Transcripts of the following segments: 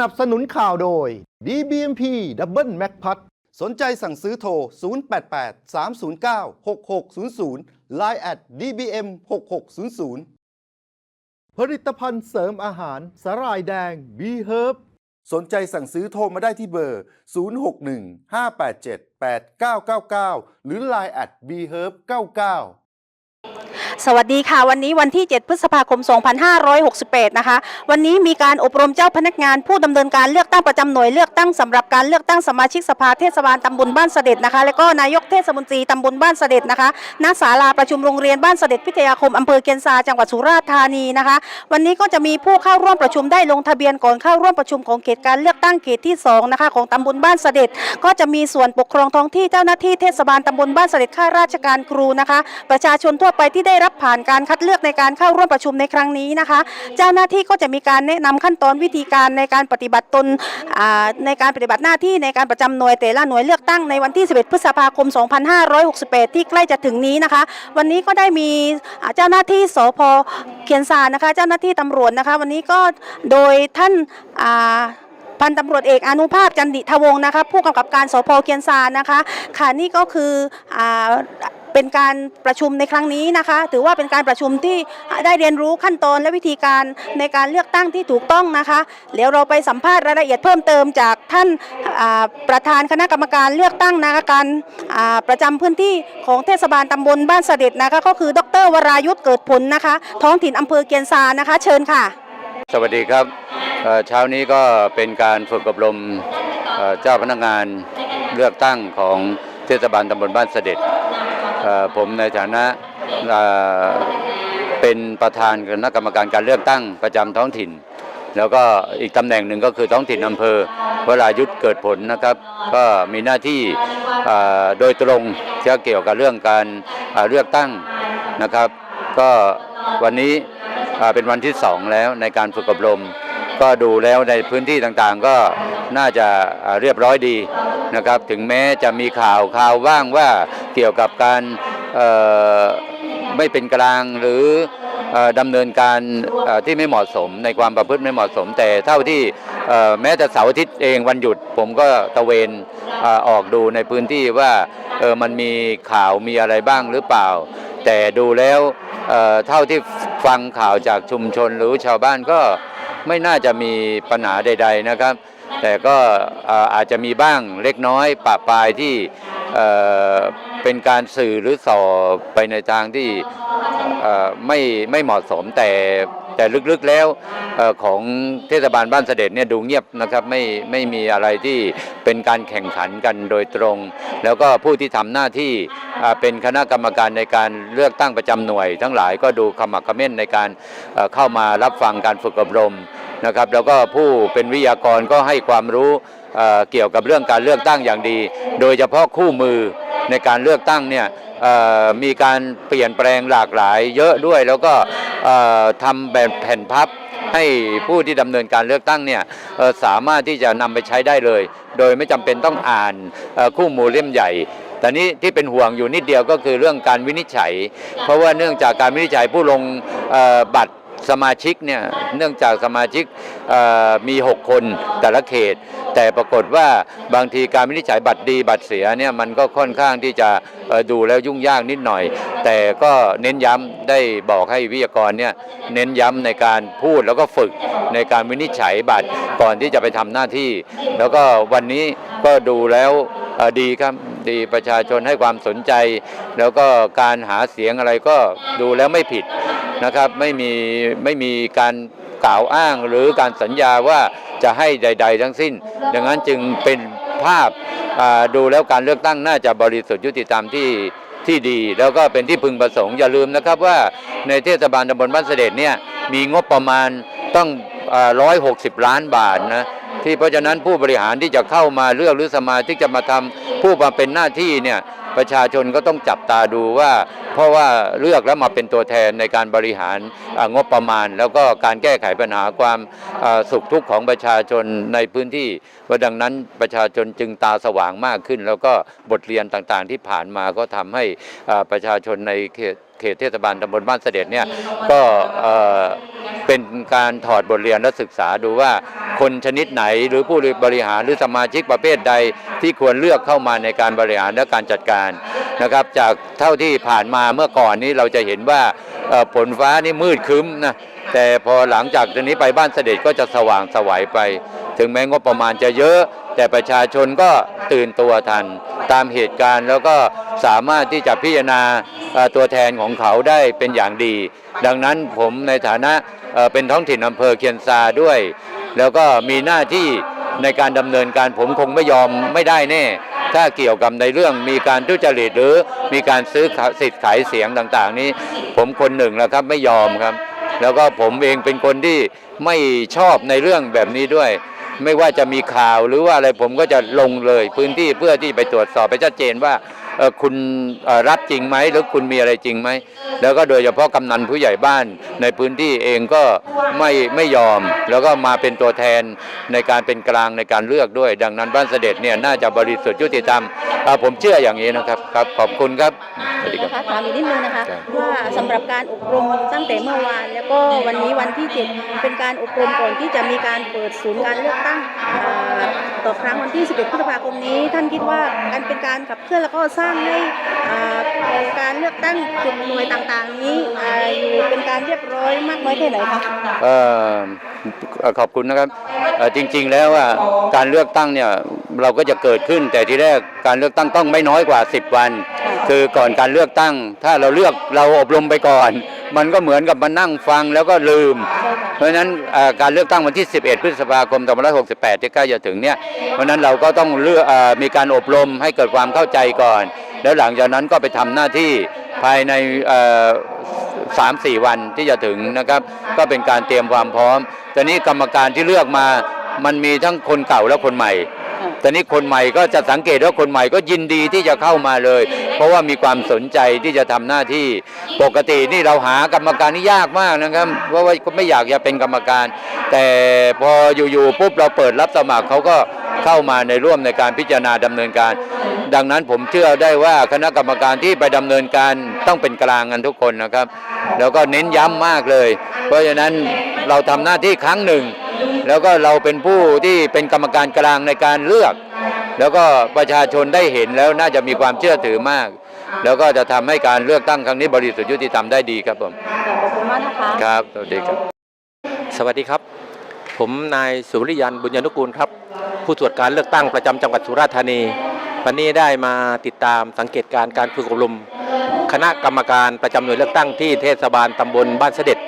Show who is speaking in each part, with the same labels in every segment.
Speaker 1: นับสนุนข่าวโดย DBMP Double Mac p a t สนใจสั่งซื้อโทร 088 309 6600 Line at DBM 6600 ผลิตภัณฑ์เสริมอาหารสาหร่ายแดง B Herb สนใจสั่งซื้อโทรมาได้ที่เบอร์ 061 587 8999 หรือ Line at B Herb 99
Speaker 2: สวัสดีค่ะ วันนี้วันที่ 7 พฤษภาคม 2568 นะคะ วันนี้มีการอบรมเจ้าพนักงานผู้ดำเนินการเลือกตั้งประจำหน่วยเลือกตั้งสำหรับการเลือกตั้งสมาชิกสภาเทศบาลตำบลบ้านเสด็จนะคะ และก็นายกเทศมนตรีตำบลบ้านเสด็จนะคะณศาลาประชุมโรงเรียนบ้านเสด็จพิทยาคมอำเภอเกียนซาจังหวัดสุราษฎร์ธานีนะคะ วันนี้ก็จะมีผู้เข้าร่วมประชุมได้ลงทะเบียนก่อนเข้าร่วมประชุมของเขตการเลือกตั้งเขตที่สองนะคะของตำบลบ้านเสด็จ ก็จะมีส่วนปกครองท้องที่เจ้าหน้าที่เทศบาลตำบลบ้านเสด็จข้าราชการครูนะคะ ประชาชนทั่วไปที่ได้รับผ่านการคัดเลือกในการเข้าร่วมประชุมในครั้งนี้นะคะ เจ้าหน้าที่ก็จะมีการแนะนำขั้นตอนวิธีการในการปฏิบัติตนอ่าในการปฏิบัติหน้าที่ในการประจำหน่วยแต่ละหน่วยเลือกตั้งในวันที่ 11 พฤษภาคม 2568 ที่ใกล้จะถึงนี้นะคะ วันนี้ก็ได้มีอ่าเจ้าหน้าที่สพเขียนซานะคะ เจ้าหน้าที่ตำรวจนะคะ วันนี้ก็โดยท่านอ่าพันตำรวจเอกอนุภาพจันดิทวงศ์นะคะผู้กำกับการสพเคียนซานะคะค่ะนี่ก็คืออ่า เป็นการประชุมในครั้งนี้นะคะ ถือว่าเป็นการประชุมที่ได้เรียนรู้ขั้นตอนและวิธีการในการเลือกตั้งที่ถูกต้องนะคะเดี๋ยวเราไปสัมภาษณ์รายละเอียดเพิ่มเติมจากท่านประธานคณะกรรมการเลือกตั้งนะคะการประจำพื้นที่ของเทศบาลตำบลบ้านเสด็จนะคะก็คือดรวรายุทธเกิดผลนะคะ ท้องถิ่นอำเภอเกียนซานะคะ เชิญค่ะ
Speaker 3: สวัสดีครับเช้านี้ก็เป็นการฝึกอบรมเจ้าพนักงานเลือกตั้งของเทศบาลตำบลบ้านเสด็จ ผมในฐานะเป็นประธานคณะกรรมการการเลือกตั้งประจำท้องถิ่น แล้วก็อีกตำแหน่งหนึ่งก็คือท้องถิ่นอำเภอวรายุทธเกิดผลนะครับ ก็มีหน้าที่โดยตรงที่เกี่ยวกับเรื่องการเลือกตั้งนะครับ ก็วันนี้เป็นวันที่สองแล้วในการฝึกอบรม ก็ดูแล้วในพื้นที่ต่างๆ ก็น่าจะเรียบร้อยดีนะครับ ถึงแม้จะมีข่าวข่าวว่างว่าเกี่ยวกับการไม่เป็นกลางหรืออดำเนินการที่ไม่เหมาะสมในความประพฤติไม่เหมาะสม แต่เท่าที่แม้แต่เสาร์อาทิตย์เองวันหยุด ผมก็ตะเวนอออกดูในพื้นที่ว่ามันมีข่าวมีอะไรบ้างหรือเปล่า แต่ดูแล้วเท่าที่ฟังข่าวจากชุมชนหรือชาวบ้านก็ ไม่น่าจะมีปัญหาใด ๆนะครับ แต่ก็เอ่อาจจะมีบ้างเล็กน้อยปะปลายที่เป็นการสื่อหรือส่อไปในทางที่ไม่ไม่เหมาะสมแต่ แต่ลึกๆแล้วอของเทศบาลบ้านเสด็จเนี่ยดูเงียบนะครับไม่ไม่มีอะไรที่เป็นการแข่งขันกันโดยตรง แล้วก็ผู้ที่ทำหน้าที่เป็นคณะกรรมการในการเลือกตั้งประจำหน่วย ทั้งหลายก็ดูขมักเขม้นในการเข้ามารับฟังการฝึกอบรมนะครับแล้วก็ผู้เป็นวิทยากรก็ให้ความรู้เกี่ยวกับเรื่องการเลือกตั้งอย่างดี โดยเฉพาะคู่มือ ในการเลือกตั้งเนี่ยมีการเปลี่ยนแปลงหลากหลายเยอะด้วย แล้วก็ทำแบบแผ่นพับให้ผู้ที่ดำเนินการเลือกตั้งเนี่ยสามารถที่จะนำไปใช้ได้เลย โดยไม่จำเป็นต้องอ่านคู่มือเล่มใหญ่ แต่นี้ที่เป็นห่วงอยู่นิดเดียวก็คือเรื่องการวินิจฉัย เพราะว่าเนื่องจากการวินิจฉัยผู้ลงบัตร สมาชิกเนี่ยเนื่องจากสมาชิกมี 6 คนแต่ละเขต แต่ปรากฏว่าบางทีการวินิจฉัยบัตรดีบัตรเสียเนี่ยมันก็ค่อนข้างที่จะดูแล้วยุ่งยากนิดหน่อย แต่ก็เน้นย้ำได้บอกให้วิทยากรเนี่ยเน้นย้ำในการพูดแล้วก็ฝึกในการวินิจฉัยบัตรก่อนที่จะไปทำหน้าที่ แล้วก็วันนี้ก็ดูแล้วดีครับดีประชาชนให้ความสนใจ แล้วก็การหาเสียงอะไรก็ดูแล้วไม่ผิด นะครับไม่มีไม่มีการกล่าวอ้างหรือการสัญญาว่าจะให้ใด ๆ ทั้งสิ้น ดังนั้นจึงเป็นภาพดูแล้วการเลือกตั้งน่าจะบริสุทธิ์ยุติธรรมที่ที่ดี แล้วก็เป็นที่พึงประสงค์อย่าลืมนะครับว่าในเทศบาลตำบลบ้านเสด็จเนี่ยมีงบประมาณต้องร้อยหกสิบล้านบาทนะที่เพราะฉะนั้นผู้บริหารที่จะเข้ามาเลือกหรือสมาชิกจะมาทำผู้มาเป็นหน้าที่เนี่ย ประชาชนก็ต้องจับตาดูว่า เพราะว่าเลือกแล้วมาเป็นตัวแทนในการบริหารงบประมาณ แล้วก็การแก้ไขปัญหาความสุขทุกข์ของประชาชนในพื้นที่เพราดังนั้นประชาชนจึงตาสว่างมากขึ้น แล้วก็บทเรียนต่างๆที่ผ่านมาก็ทำให้ประชาชนในเขต ขตเทศบาลตำบลบ้านเสด็จเนี่ยก็เป็นการถอดบทเรียนและศึกษาดูว่าคนชนิดไหนหรือผู้บริหารหรือสมาชิกประเภทใดที่ควรเลือกเข้ามาในการบริหารและการจัดการนะครับจากเท่าที่ผ่านมาเมื่อก่อนนี้เราจะเห็นว่าผลฟ้านี่มืดครึ้มนะแต่พอหลังจากนี้ไปบ้านเสด็จก็จะสว่างสวัยไป ถึงแม้งบประมาณจะเยอะ แต่ประชาชนก็ตื่นตัวทันตามเหตุการณ์แล้วก็สามารถที่จะพิจารณาตัวแทนของเขาได้เป็นอย่างดี ดังนั้นผมในฐานะเอ่อเป็นท้องถิ่นอำเภอเคียนซาด้วย แล้วก็มีหน้าที่ในการดำเนินการผมคงไม่ยอมไม่ได้แน่ ถ้าเกี่ยวกับในเรื่องมีการทุจริตหรือมีการซื้อสิทธิ์ขายเสียงต่าง ๆ นี้ ผมคนหนึ่งแล้วครับไม่ยอมครับ แล้วก็ผมเองเป็นคนที่ไม่ชอบในเรื่องแบบนี้ด้วย ไม่ว่าจะมีข่าวหรือว่าอะไรผมก็จะลงเลยพื้นที่เพื่อที่ไปตรวจสอบไปชัดเจนว่า คุณเอ่อรับจริงไหมหรือคุณมีอะไรจริงไหม แล้วก็โดยเฉพาะกำนันผู้ใหญ่บ้านในพื้นที่เองก็ไม่ไม่ยอม แล้วก็มาเป็นตัวแทนในการเป็นกลางในการเลือกด้วย ดังนั้นบ้านเสด็จเนี่ยน่าจะบริสุทธิ์ยุติธรรมอ่าผมเชื่ออย่างนี้นะครับครับขอบคุณครับสวัสดีครับ
Speaker 2: นะคะถามอีกนิดนึงนะคะ
Speaker 3: ครับ
Speaker 2: ว่าสำหรับการอบรมตั้งแต่เมื่อวาน แล้วก็วันนี้วันที่เจ็ดเป็นการอบรมก่อนที่จะมีการเปิดศูนย์การเลือกตั้งอ่า ต่อครั้งวันที่ 11 พฤษภาคมนี้ ท่านคิดว่าการเป็นการขับเคลื่อนแล้วก็สร้างให้อ่าการเลือกตั้งจุดหน่วยต่างๆ นี้อ่าอยู่เป็นการเรียบร้อยมากน้อยแค่ไหนคะ
Speaker 3: เอ่อเอ่อขอบคุณนะครับเอ่อจริงๆแล้วว่าการเลือกตั้งเนี่ยเราก็จะเกิดขึ้น แต่ทีแรกการเลือกตั้งต้องไม่น้อยกว่า 10 วัน คือก่อนการเลือกตั้ง ถ้าเราเลือกเราอบรมไปก่อน มันก็เหมือนกับมานั่งฟังแล้วก็ลืม เพราะฉะนั้นการเลือกตั้งวันที่ 11 พฤษภาคม2568 ที่ใกล้จะถึงเนี่ยเพราะนั้นเราก็ต้องเลือกมีการอบรมให้เกิดความเข้าใจก่อน แล้วหลังจากนั้นก็ไปทำหน้าที่ภายในเอ่อสามสี่วันที่จะถึงนะครับ ก็เป็นการเตรียมความพร้อมแต่นี้กรรมการที่เลือกมามันมีทั้งคนเก่าและคนใหม่ แต่นี้คนใหม่ก็จะสังเกตว่าคนใหม่ก็ยินดีที่จะเข้ามาเลย เพราะว่ามีความสนใจที่จะทำหน้าที่ปกตินี่เราหากรรมการนี่ยากมากนะครับเพราะว่าก็ไม่อยากจะเป็นกรรมการ แต่พออยู่ๆปุ๊บเราเปิดรับสมัครเขาก็เข้ามาในร่วมในการพิจารณาดำเนินการ ดังนั้นผมเชื่อได้ว่าคณะกรรมการที่ไปดำเนินการต้องเป็นกลางกันทุกคนนะครับ แล้วก็เน้นย้ำมากเลย เพราะฉะนั้นเราทำหน้าที่ครั้งหนึ่ง แล้วก็เราเป็นผู้ที่เป็นกรรมการกลางในการเลือก แล้วก็ประชาชนได้เห็นแล้วน่าจะมีความเชื่อถือมาก แล้วก็จะทำให้การเลือกตั้งครั้งนี้บริสุทธิ์ยุติธรรมได้ดีครับผม
Speaker 2: ขอบคุณมากนะคะ
Speaker 3: ครับสวัสดีครับ
Speaker 4: สวัสดีครับ ผมนายสุริยันบุญญานุกูลครับ ผู้ตรวจการเลือกตั้งประจำจังหวัดสุราษฎร์ธานี วันนี้ได้มาติดตามสังเกตการณ์การฝึกอบรม คณะกรรมการประจำหน่วยเลือกตั้งที่เทศบาลตำบลบ้านเสด็จ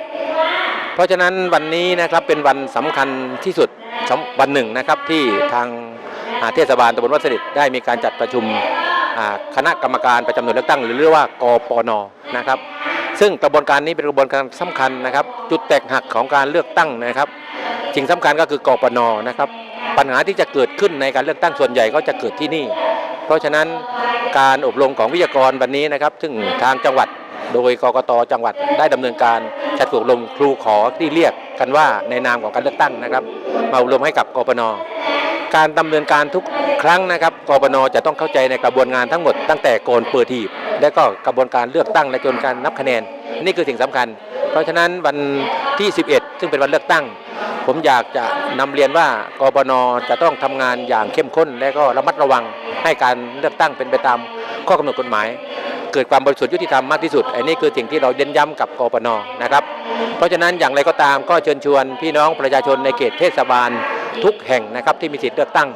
Speaker 4: เพราะฉะนั้นวันนี้นะครับเป็นวันสำคัญที่สุดสวันหนึ่งนะครับที่ทางอ่าเทศบาลตำบลบ้านเสด็จได้มีการจัดประชุมคณะกรรมการประจำหน่วยเลือกตั้ง หรือเรียกว่ากปนนะครับซึ่งกระบวนการนี้เป็นกระบวนการสำคัญนะครับ จุดแตกหักของการเลือกตั้งนะครับสิ่งสำคัญก็คือกปนนะครับปัญหาที่จะเกิดขึ้นในการเลือกตั้งส่วนใหญ่ก็จะเกิดที่นี่ เพราะฉะนั้นการอบรมของวิทยากรวันนี้นะครับ ซึ่งทางจังหวัดโดยกกตจังหวัดได้ดำเนินการจัดฝึกอบรมครูขอที่เรียกกันว่าในนามของการเลือกตั้งนะครับ มาอบรมให้กับกปนการดำเนินการทุกครั้งนะครับกปนจะต้องเข้าใจในกระบวนการทั้งหมดตั้งแต่โกนเปิดหีบ และก็กระบวนการเลือกตั้งและจนการนับคะแนน นี่คือสิ่งสำคัญ เพราะฉะนั้นวันที่ 11 ซึ่งเป็นวันเลือกตั้ง ผมอยากจะนำเรียนว่ากปนจะต้องทำงานอย่างเข้มข้น และก็ระมัดระวังให้การเลือกตั้งเป็นไปตามข้อกำหนดกฎหมาย เกิดความบริสุทธิ์ยุติธรรมมากที่สุดอันนี้คือสิ่งที่เราเน้นย้ำกับกปนนะครับ เพราะฉะนั้นอย่างไรก็ตามก็เชิญชวนพี่น้องประชาชนในเขตเทศบาลทุกแห่งนะครับที่มีสิทธิ์เลือกตั้ง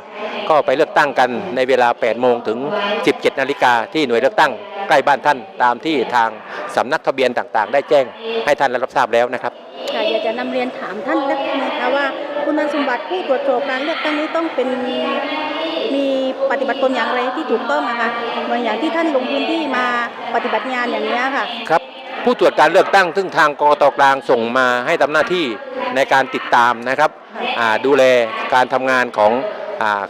Speaker 4: ก็ไปเลือกตั้งกันในเวลา 8 โมงถึง 17 นาฬิกาที่หน่วยเลือกตั้ง ใกล้บ้านท่านตามที่ทางสำนักทะเบียนต่างๆ ได้แจ้งให้ท่านรับทราบแล้วนะครับ
Speaker 2: ค่ะอยากจะนำเรียนถามท่านนักนะคะว่าคุณสมบัติผู้ตรวจสอบการเลือกตั้งนี้ต้องเป็นมีปฏิบัติตนอย่างไรที่ถูกต้องนะคะเหมือนอย่างที่ท่านลงพื้นที่มาปฏิบัติงานอย่างนี้ยค่ะ
Speaker 4: ครับผู้ตรวจการเลือกตั้งซึ่งทางกรกตกลางส่งมาให้ทำหน้าที่ในการติดตามนะครับอ่าดูแลการทำงานของอ่า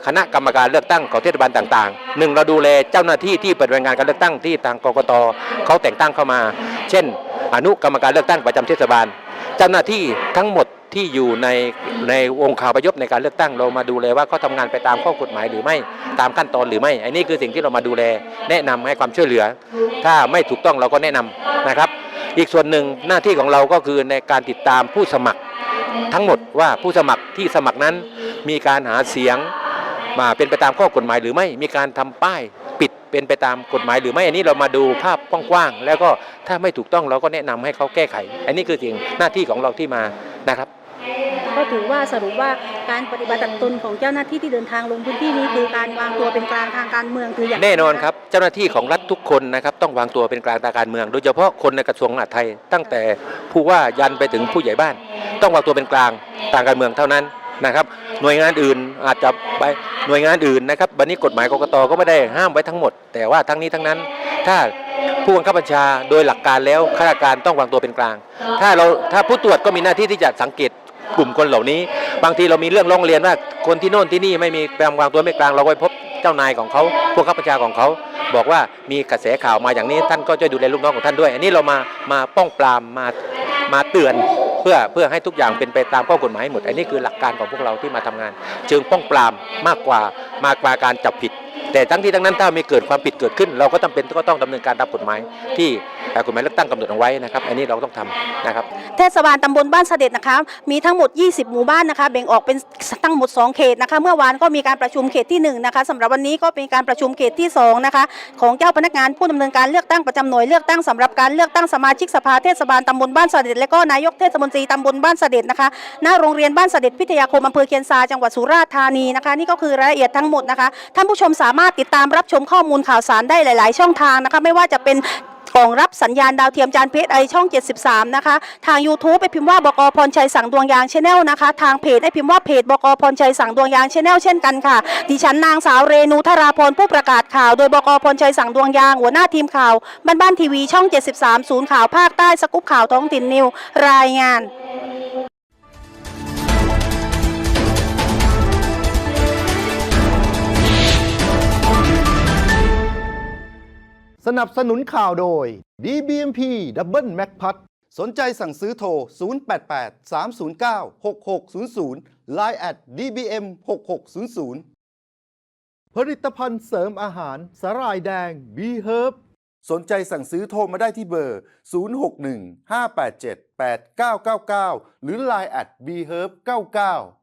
Speaker 4: คณะกรรมการเลือกตั้งของเทศบาลต่างๆหนึ่งเราดูแลเจ้าหน้าที่ที่ปฏิบัติงานการเลือกตั้งที่ทางกรกตเขาแต่งตั้งเข้ามา เช่น อนุกรรมการเลือกตั้งประจำเทศบาล เจ้าหน้าที่ทั้งหมดที่อยู่ในในองค์คาพยพในการเลือกตั้งเรามาดูแลว่าเขาทำงานไปตามข้อกฎหมายหรือไม่ตามขั้นตอนหรือไม่อันนี้คือสิ่งที่เรามาดูแลแนะนำให้ความช่วยเหลือ ถ้าไม่ถูกต้องเราก็แนะนำนะครับ อีกส่วนหนึ่งหน้าที่ของเราก็คือในการติดตามผู้สมัคร ทั้งหมดว่าผู้สมัครที่สมัครนั้นมีการหาเสียง มาเป็นไปตามข้อกฎหมายหรือไม่มีการทำป้ายปิดเป็นไปตามกฎหมายหรือไม่อันนี้เรามาดูภาพกว้างๆแล้วก็ถ้าไม่ถูกต้องเราก็แนะนำให้เขาแก้ไข อันนี้คือสิ่งหน้าที่ของเราที่มานะครับ
Speaker 2: ก็ถือว่าสรุปว่าการปฏิบัติตนของเจ้าหน้าที่ที่เดินทางลงพื้นที่นี้คือการวางตัวเป็นกลางทางการเมืองคืออย่าง
Speaker 4: แน่นอนครับเจ้าหน้าที่ของรัฐทุกคนนะครับต้องวางตัวเป็นกลางทางการเมือง โดยเฉพาะคนในกระทรวงมหาดไทย ตั้งแต่ผู้ว่ายันไปถึงผู้ใหญ่บ้าน ต้องวางตัวเป็นกลางทางการเมืองเท่านั้น นะครับ หน่วยงานอื่นอาจจะไปหน่วยงานอื่นนะครับวันนี้กฎหมายกรกตก็ไม่ได้ห้ามไว้ทั้งหมด แต่ว่าทั้งนี้ทั้งนั้น ถ้าผู้บังคับบัญชาโดยหลักการแล้วข้าราชการต้องวางตัวเป็นกลาง ถ้าเราถ้าผู้ตรวจก็มีหน้าที่ที่จะสังเกตกลุ่มคนเหล่านี้ บางทีเรามีเรื่องร้องเรียนว่าคนที่โน่นที่นี่ไม่มีการวางตัวไม่กลางเราไปพบเจ้านายของเขาผู้บังคับบัญชาของเขา บอกว่ามีกระแสข่าวมาอย่างนี้ท่านก็ช่วยดูแลลูกน้องของท่านด้วย อันนี้เรามามาป้องปรามมามาเตือน เพื่อเพื่อให้ทุกอย่างเป็นไปตามข้อกฎหมายหมด อันนี้คือหลักการของพวกเราที่มาทำงานเชิงป้องปรามมากกว่ามากกว่าการจับผิด แต่ทั้งที่ทั้งนั้นถ้ามีเกิดความผิดเกิดขึ้น เราก็จาเป็นก็ต้องดำเนินการตามกฎหมายที่ กฎหมายเลือกตั้งกำหนดเอาไว้นะครับอันนี้เราต้องทำนะครับ
Speaker 2: เทศบาลตำบลบ้านเสด็จนะคะมีทั้งหมด 20 หมู่บ้านนะคะแบ่งออกเป็นทั้งหมด 2 เขตนะคะเมื่อวานก็มีการประชุมเขตที่1นะคะสำหรับวันนี้ก็เป็นการประชุมเขตที่2นะคะของเจ้าพนักงานผู้ดำเนินการเลือกตั้งประจำหน่วยเลือกตั้งสำหรับการเลือกตั้งสมาชิกสภาเทศบาลตำบลบ้านเสด็จและก็นายกเทศมนตรีตำบลบ้านเสด็จนะคะหน้าโรงเรียนบ้านเสด็จพิทยาคมอำเภอเคียนซาจังหวัดสุราษฎร์ธานีนะคะนี่ก็คือรายละเอียดทั้งหมดนะคะท่านผู้ชมสามารถติดตามรับชมข้อมูลข่าวสารได้หลาย ๆ ช่องทางนะคะไม่ว่าจะเป็น กองรับสัญญาณดาวเทียมจานเพชรไอช่อง 73 นะคะ ทาง YouTube ไปพิมพ์ว่าบกพรชัยสั่งดวงยางชาแนลนะคะ ทางเพจให้พิมพ์ว่าเพจบกพรชัยสั่งดวงยางชาแนลเช่นกันค่ะ ดิฉันนางสาวเรนูธราพรผู้ประกาศข่าว โดยบกพรชัยสั่งดวงยางหัวหน้าทีมข่าวบ้านบ้านทีวีช่อง 73 ศูนย์ข่าวภาคใต้สกุปข่าวท้องถิ่นนิวรายงาน
Speaker 1: สนับสนุนข่าวโดย DBMP Double Mac p a t สนใจสั่งซื้อโทร 088 309 6600 Line at DBM 6600ผลิตภัณฑ์เสริมอาหารสาหร่ายแดง B Herb สนใจสั่งซื้อโทรมาได้ที่เบอร์ 061 587 8999 หรือ Line at B Herb 99